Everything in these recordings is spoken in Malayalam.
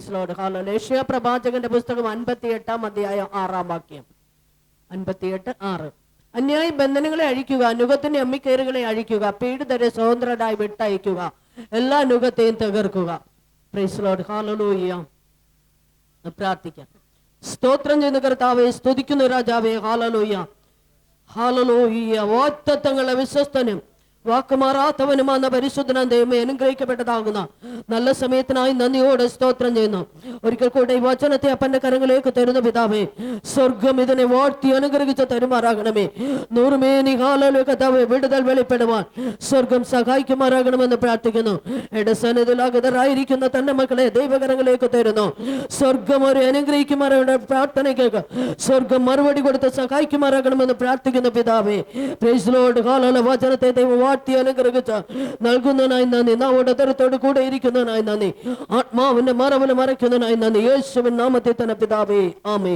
പ്രൈസ് ലോഡ് ലേഷ്യ പ്രവാചകന്റെ പുസ്തകം അൻപത്തി എട്ടാം അധ്യായം ആറാം വാക്യം. അൻപത്തിയെട്ട് ആറ്. അന്യായ ബന്ധനങ്ങളെ അഴിക്കുക അനുഗത്തിന്റെ അമ്മിക്കയറുകളെ അഴിക്കുക പീഡിതരെ സ്വതന്ത്രരായി വിട്ടയക്കുക എല്ലാ അനുഗത്തെയും തകർക്കുക. പ്രൈസ് ലോഡ് ഹാലലൂയ്യ പ്രാർത്ഥിക്കാം. സ്തോത്രം ചെയ്യുന്ന കർത്താവെ സ്തുതിക്കുന്ന രാജാവേ ഹാലലൂയ്യ ഹാലലൂയ്യ വാക്തത്വങ്ങളെ വിശ്വസ്തനും വാക്കുമാറാത്തവനുമാകുന്ന പരിശുദ്ധന ദൈവമേ അനുഗ്രഹിക്കപ്പെട്ടതാകുന്ന. നല്ല സമയത്തിനായി നന്ദിയോടെ സ്തോത്രം ചെയ്യുന്നു. ഒരിക്കൽ കൂടെ ഈ വചനത്തെ അപ്പന്റെ കരങ്ങളിലേക്ക് തരുന്ന പിതാവേ. സ്വർഗം ഇതിനെ വാഴ്ത്തി അനുഗ്രഹിച്ച് തരുമാറാകണമേ. നൂറുമേനി ഹാലലു കഥാവെ വിടുതൽ വെളിപ്പെടുവാൻ സ്വർഗം സഹായിക്കുമാറാകണമെന്ന് പ്രാർത്ഥിക്കുന്നു. എന്റെ സന്നിധിലാഗതരായിരിക്കുന്ന തന്റെ മക്കളെ ദൈവകരങ്ങളിലേക്ക് തരുന്നു. സ്വർഗം ഒരു അനുഗ്രഹിക്കുമാറാകണ പ്രാർത്ഥനയ്ക്ക് സ്വർഗം മറുപടി കൊടുത്ത് സഹായിക്കുമാറാകണമെന്ന് പ്രാർത്ഥിക്കുന്നു പിതാവേ. പ്രേസിലോട് ഹാലല വചനത്തെ ദൈവം വാഴ്ത്തി അനുഗ്രഹിച്ച് നൽകുന്നതിനായി നന്ദി. നാവോടെ തരത്തോട് കൂടെ ഇരിക്കുന്നതിനായി നന്ദി. ആത്മാവിന്റെ മറവിനെ മറയ്ക്കുന്നതിനായി നന്ദി. യേശുവിൻ നാമത്തെ തന്നെ പിതാവേ ആമേ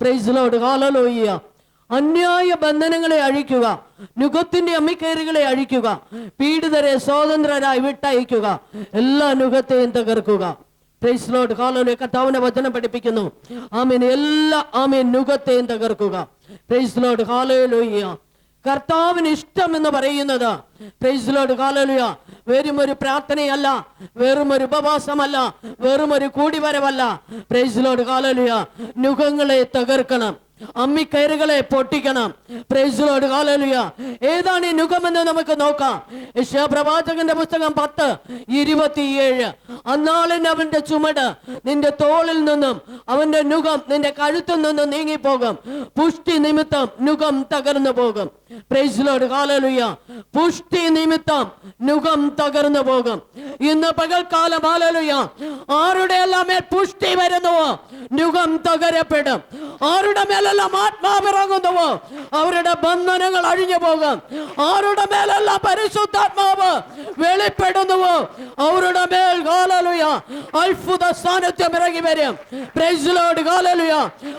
പ്രൈസ് ലോഡ് അന്യായ ബന്ധനങ്ങളെ അഴിക്കുക. നുഖത്തിന്റെ അമ്മിക്കയറുകളെ അഴിക്കുക. പീഡിതരെ സ്വതന്ത്രരായി വിട്ടയക്കുക. എല്ലാ നുഖത്തെയും തകർക്കുക. പ്രൈസ് ലോർഡ് ഹാലോലെ കർത്താവിനെ വചനം പഠിപ്പിക്കുന്നു. ആമീൻ. എല്ലാ ആമീൻ. നുഖത്തെയും തകർക്കുക. പ്രൈസ് ലോർഡ് കർത്താവിന് ഇഷ്ടം എന്ന് പറയുന്നത് പ്രൈസ് ലോർഡ് വെറും ഒരു പ്രാർത്ഥനയല്ല. വെറും ഒരു ഉപവാസമല്ല. വെറും ഒരു കൂടിവരവല്ല. പ്രൈസ് കാലലുയ നുഖങ്ങളെ തകർക്കണം. അമ്മിക്കയറുകളെ പൊട്ടിക്കണം. പ്രൈസ് ലോർഡ് ഹാലലുയ ഏതാണ് ഈ നുഖമെന്ന് നമുക്ക് നോക്കാം. പ്രവാചകന്റെ പുസ്തകം പത്ത് ഇരുപത്തിയേഴ്. അന്നാളിന് അവന്റെ ചുമട് നിന്റെ തോളിൽ നിന്നും അവന്റെ നുഖം നിന്റെ കഴുത്തിൽ നിന്നും നീങ്ങിപ്പോകും. പുഷ്ടി നിമിത്തം നുഖം തകർന്നു പോകും പുഷ്ടി നിമിത്തം നുഖം തകർന്നു പോകും. ഇന്ന് പകൽക്കാലം ആലലുയ ആരുടെ എല്ലാം മേൽ പുഷ്ടി വരുന്നുവോ? നുഖം തകരപ്പെടും. ആരുടെ മേലെല്ലാം ആത്മാവിറങ്ങുന്നുവോ അവരുടെ ബന്ധനങ്ങൾ അഴിഞ്ഞു പോകും. ആരുടെ മേലെല്ലാം പരിശുദ്ധാത്മാവ് വെളിപ്പെടുന്നുവോ? അവരുടെ മേൽ കാലലുയ അത്ഭുത സാന്നിധ്യം ഇറങ്ങി വരും. പ്രൈസ് കാലലുയ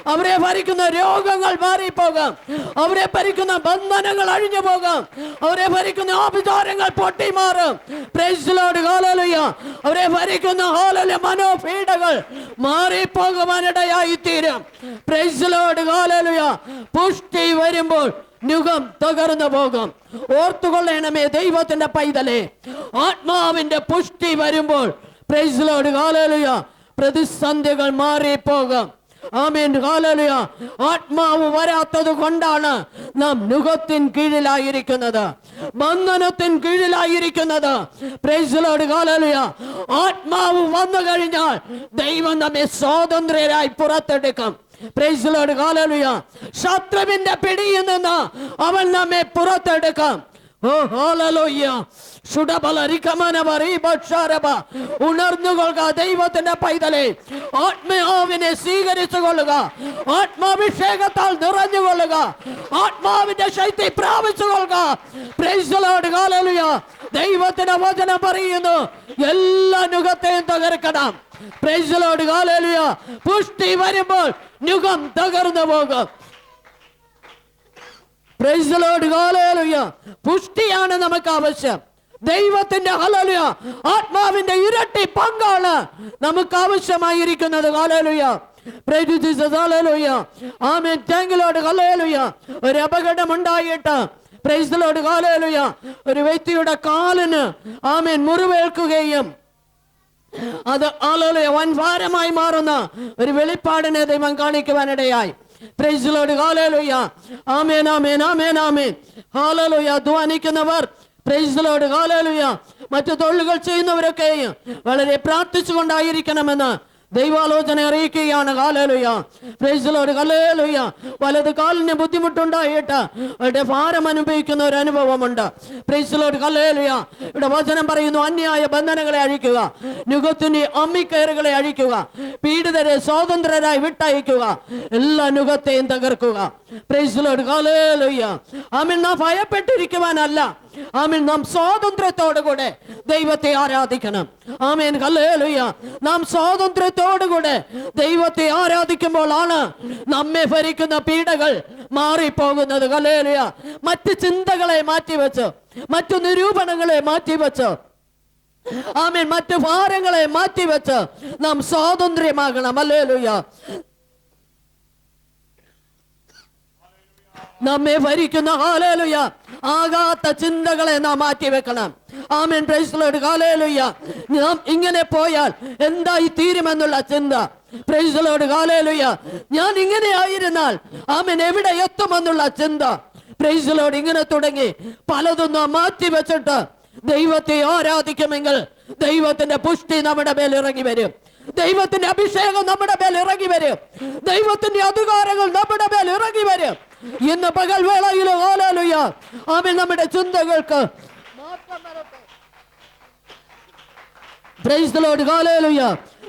അവരെ ഭരിക്കുന്ന രോഗങ്ങൾ മാറിപ്പോകാം. അവരെ ഭരിക്കുന്ന ബന്ധനങ്ങൾ അഴിഞ്ഞു പോകും. അവരെ ഭരിക്കുന്ന ആഭിചാരങ്ങൾ പൊട്ടിമാറും. അവരെ ഭരിക്കുന്ന ഹാലല മനോപീഡകൾ മാറിപ്പോകുവാനിടയായി തീരും പുഷ്ടി വരുമ്പോൾ നുഖം തകർന്നു പോകും. ഓർത്തുകൊള്ളണമേ ദൈവത്തിന്റെ പൈതലേ. ആത്മാവിന്റെ പുഷ്ടി വരുമ്പോൾ പ്രൈസ് ലോർഡ് ഹാലലുയ പ്രതിസന്ധികൾ മാറിപ്പോകും. ആമീൻ ആത്മാവ് വരാത്തത് കൊണ്ടാണ് നാം നുഖത്തിൻ കീഴിലായിരിക്കുന്നത്. ബന്ധനത്തിൻ കീഴിലായിരിക്കുന്നത്. ആത്മാവ് വന്നു കഴിഞ്ഞാൽ ദൈവം നമ്മെ സ്വാതന്ത്ര്യരായി പുറത്തെടുക്കും. ശത്രുവിന്റെ പിടിയിൽ നിന്ന് അവൻ നമ്മെ പുറത്തെടുക്കാം. ഉണർന്നുകൊള്ളുക ദൈവത്തിന്റെ പൈതലെ. ആത്മാവിനെ സ്വീകരിച്ചു കൊള്ളുക. ആത്മാഭിഷേകത്താൽ നിറഞ്ഞുകൊള്ളുക ആത്മാവിന്റെ ശക്തി പ്രാപിച്ചു കൊള്ളുക. ദൈവത്തിന്റെ വചനം പറയുന്നു. എല്ലാ നുഖത്തെയും തകർക്കണം. പ്രൈസലോട് കാലലുയ പുഷ്ടി വരുമ്പോൾ നുഖം തകർന്നു പോകും. പുഷ്ടിയാണ് നമുക്ക് ആവശ്യം. ദൈവത്തിന്റെ ഹലലുയ ആത്മാവിന്റെ ഇരട്ടി പങ്കാണ് നമുക്ക് ആവശ്യമായിരിക്കുന്നത്. ഹലലുയ ആമേൻ താങ്കിലോട് ഹലലുയ ഒരു അപകടം ഉണ്ടായിട്ട്. പ്രൈസിലോട് ഒരു വ്യക്തിയുടെ കാലിന് ആമേൻ മുറിവേൽക്കുകയും. അത് ആലോലയ വൻ ഭാരമായി മാറുന്ന ഒരു വെളിപ്പാടിനെ ദൈവം കാണിക്കുവാനിടയായി. Praise Lord hallelujah amen amen amen amen hallelujah ധ്വാനിക്കുന്നവർ praise Lord hallelujah മറ്റു തൊഴിലുകൾ ചെയ്യുന്നവരൊക്കെ വളരെ പ്രാർത്ഥിച്ചുകൊണ്ടായിരിക്കണമെന്ന് ദൈവാലോചന അറിയിക്കുകയാണ്. വലത് കാലിന് ബുദ്ധിമുട്ടുണ്ടായിട്ട് അവരുടെ ഭാരം അനുഭവിക്കുന്ന ഒരു അനുഭവമുണ്ട്. പ്രേസിലോട് ഹലേലുയ ഇവിടെ വചനം പറയുന്നു അന്യായ ബന്ധനങ്ങളെ അഴിക്കുക നുഖത്തിന്റെ അമ്മിക്കയറുകളെ അഴിക്കുക പീഡിതരെ സ്വാതന്ത്ര്യരായി വിട്ടയക്കുക എല്ലാ നുഖത്തെയും തകർക്കുക. പ്രൈസിലോട് ആമീൻ നാം ഭയപ്പെട്ടിരിക്കുവാനല്ല. ആമീൻ നാം സ്വാതന്ത്ര്യത്തോടുകൂടെ ദൈവത്തെ ആരാധിക്കണം. ആമേൻ കല്ലേലുയ്യ നാം സ്വാതന്ത്ര്യത്തോടുകൂടെ ദൈവത്തെ ആരാധിക്കുമ്പോഴാണ് നമ്മെ ഭരിക്കുന്ന പീഡകൾ മാറിപ്പോകുന്നത്. കല്ലേലുയ മറ്റ് ചിന്തകളെ മാറ്റിവെച്ച് മറ്റു നിരൂപണങ്ങളെ മാറ്റിവെച്ച് ആമേൻ മറ്റു ഭാരങ്ങളെ മാറ്റിവെച്ച് നാം സ്വാതന്ത്ര്യമാകണം. അല്ലേലുയ്യ നമ്മെ ഭരിക്കുന്ന ഹാലേലുയ്യ ആകാത്ത ചിന്തകളെ നാം മാറ്റി വെക്കണം ആമേൻ പ്രൈസ്ലോട് കാലേലുയ്യ നാം ഇങ്ങനെ പോയാൽ എന്തായി തീരുമെന്നുള്ള ചിന്ത. പ്രൈസ്ലോട് കാലേലുയ്യ ഞാൻ ഇങ്ങനെ ആയിരുന്നാൽ ആമേൻ എവിടെ എത്തുമെന്നുള്ള ചിന്ത. പ്രൈസ്ലോട് ഇങ്ങനെ തുടങ്ങി. പലതും നാം മാറ്റിവെച്ചിട്ട് ദൈവത്തെ ആരാധിക്കുമെങ്കിൽ ദൈവത്തിന്റെ പുഷ്ടി നമ്മുടെ മേൽ ഇറങ്ങി വരും. ദൈവത്തിന്റെ അഭിഷേകം നമ്മുടെ മേൽ ഇറങ്ങി വരും. ദൈവത്തിന്റെ അധികാരങ്ങൾ നമ്മുടെ മേൽ ഇറങ്ങി വരും. ഇന്ന് പകൽ വേളയിൽ ഓലാലുയ ആമൻ നമ്മുടെ ചിന്തകൾക്ക്.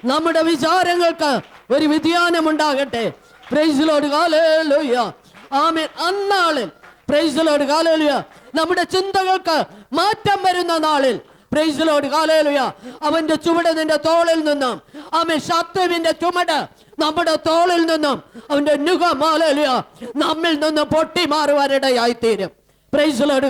നമ്മുടെ വിചാരങ്ങൾക്ക് ഒരു വ്യതിയാനം ഉണ്ടാകട്ടെ പ്രൈസിലോട് കാലേലുയ ആമേൻ അന്നാളിൽ. പ്രൈസ് ലോഡ് കാലേലുയ നമ്മുടെ ചിന്തകൾക്ക് മാറ്റം വരുന്ന നാളിൽ പ്രൈസ് അവന്റെ ചുവട് നിന്റെ തോളിൽ നിന്നും ആമേൻ ശത്രുവിന്റെ ചുമട് നമ്മുടെ തോളിൽ നിന്നും അവന്റെ നമ്മിൽ നിന്നും പൊട്ടി മാറുവാനിടയായിത്തീരും പ്രൈസ് ലോഡ്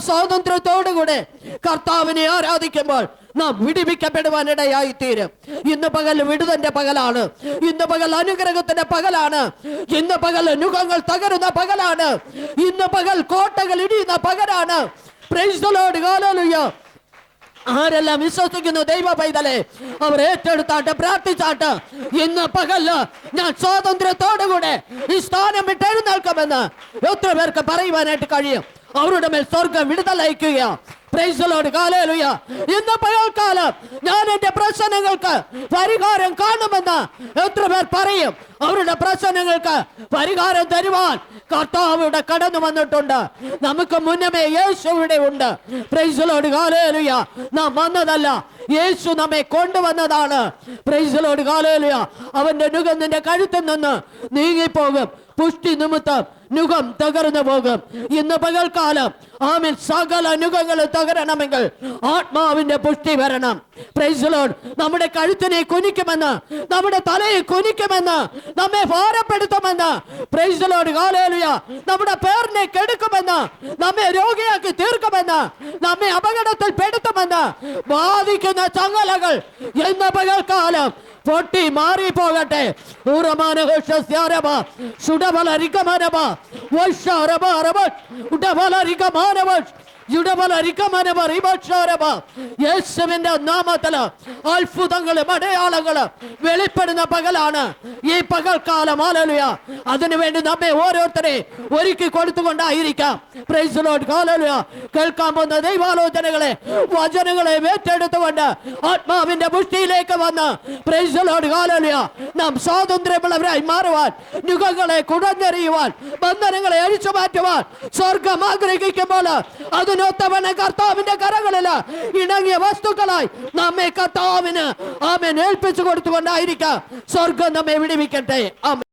സ്വാതന്ത്ര്യത്തോടു നാം കർത്താവിനെ ആരാധിക്കുമ്പോൾ നാം വിടിവിക്കപ്പെടുവാനിടയായി തീരും ഇന്ന് പകൽ വിടുതന്റെ പകലാണ്. ഇന്ന് പകൽ അനുഗ്രഹത്തിന്റെ പകലാണ്. ഇന്ന് പകൽ നുഖങ്ങൾ തകരുന്ന പകലാണ്. ഇന്ന് പകൽ കോട്ടകൾ ഇടിയുന്ന പകലാണ്. പ്രൈസ് ലോർഡ് ഹല്ലേലൂയ ആരെല്ലാം വിശ്വസിക്കുന്നു ദൈവ പൈതലെ അവർ ഏറ്റെടുത്താട്ട് പ്രാർത്ഥിച്ചാട്ട് ഇന്ന് പകൽ ഞാൻ സ്വാതന്ത്ര്യത്തോടുകൂടെ ഈ സ്ഥാനം വിട്ട് എഴുന്നേൽക്കുമെന്ന് എത്ര പേർക്ക് പറയുവാനായിട്ട് കഴിയും? അവരുടെ മേൽ സ്വർഗം വിടുതലയക്കുക ഇന്ന് പകൽക്കാലം ഞാൻ എന്റെ പ്രശ്നങ്ങൾക്ക് പരിഹാരം കാണുമെന്ന് എത്ര പേർ പറയും. അവരുടെ പ്രശ്നങ്ങൾക്ക് പരിഹാരം തരുവാൻ കർത്താവിടെ കടന്നു വന്നിട്ടുണ്ട്. നമുക്ക് മുന്നമേ യേശു ഇവിടെ ഉണ്ട്. പ്രൈസലോട് കാലേലുയ നാം വന്നതല്ല. യേശു നമ്മെ കൊണ്ടുവന്നതാണ്. പ്രൈസലോട് കാലേലുയ അവന്റെ നുഖം നിന്റെ കഴുത്തിൽ നിന്ന് നീങ്ങിപ്പോകും. പുഷ്ടി നിമിത്തം നുഖം തകർന്നു പോകും. ഇന്ന് പകൽക്കാലം ആമിൽ സകല നുഖങ്ങൾ തകരണമെങ്കിൽ ആത്മാവിന്റെ പുഷ്ടി വരണം. പ്രൈസലോൺ നമ്മുടെ കഴുത്തിനെ കുനിക്കുമെന്ന് നമ്മുടെ തലയെ കുനിക്കുമെന്ന് നമ്മെ ഭാരപ്പെടുത്തുമെന്ന്. പ്രൈസലോൺ കാലേലുയ നമ്മുടെ പേരിനെ കെടുക്കുമെന്ന് നമ്മെ രോഗിയാക്കി തീർക്കുമെന്ന് നമ്മെ അപകടത്തിൽ പെടുത്തുമെന്ന് ബാധിക്കുന്ന ചങ്ങലകൾ എന്ന പകൽക്കാലം പൊട്ടി മാറിപ്പോകട്ടെ. உடபலரிக்க மாணவா ஒஷரப அரப உடபலரிக்க மாணவ യേശുവിന്റെ നാമത്തിൽ അത്ഭുതങ്ങളും അടയാളങ്ങളും വെളിപ്പെടുന്ന പകലാണ്. ഈ പകൽക്കാലം ആലലുയ അതിനുവേണ്ടി നമ്മെ ഓരോരുത്തരെ ഒരുക്കി കൊടുത്തുകൊണ്ടായിരിക്കാം. കേൾക്കാൻ പോകുന്ന ദൈവാലോചനകളെ വചനങ്ങളെ ഏറ്റെടുത്തുകൊണ്ട് ആത്മാവിന്റെ പുഷ്ടിയിലേക്ക് വന്ന് പ്രൈസ് ലോഡ് കാലലുയ നാം സ്വാതന്ത്ര്യമുള്ളവരായി മാറുവാൻ യുഗങ്ങളെ കുടഞ്ഞെറിയുവാൻ ബന്ധനങ്ങളെ അഴിച്ചു മാറ്റുവാൻ സ്വർഗം ആഗ്രഹിക്കുമ്പോൾ അതിനൊത്തവനെ കർത്താവിന്റെ കരങ്ങളിൽ ഇണങ്ങിയ വസ്തുക്കളായി നമ്മെ കർത്താവിന് ആമേൻ ഏൽപ്പിച്ചു കൊടുത്തുകൊണ്ടായിരിക്കാം സ്വർഗം നമ്മെ വിടിവിക്കട്ടെ. ആമേൻ.